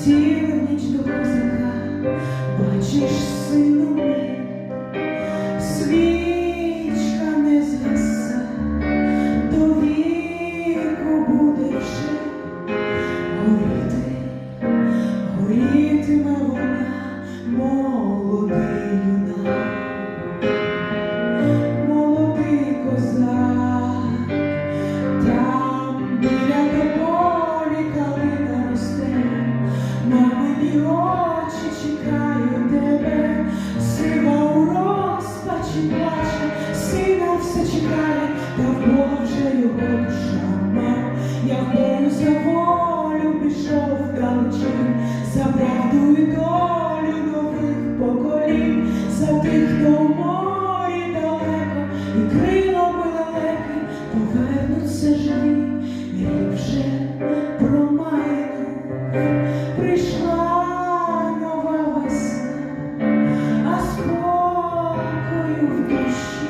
see очі чекають тебе, сива у розпачі плаче, сина все чекає, та в його душа. Я в бою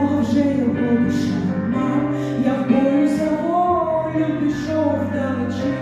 Бога вже його душа мав, я в бою за волю пішов вдалечі,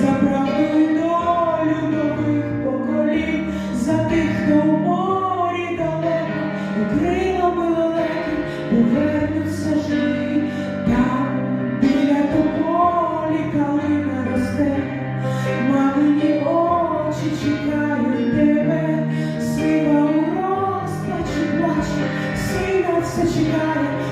за правду і долю нових поколів, за тих, хто в морі далеко, крилами лелеки повернуться живі, там біля тополі калина росте, мамині очі чекають. that you got it.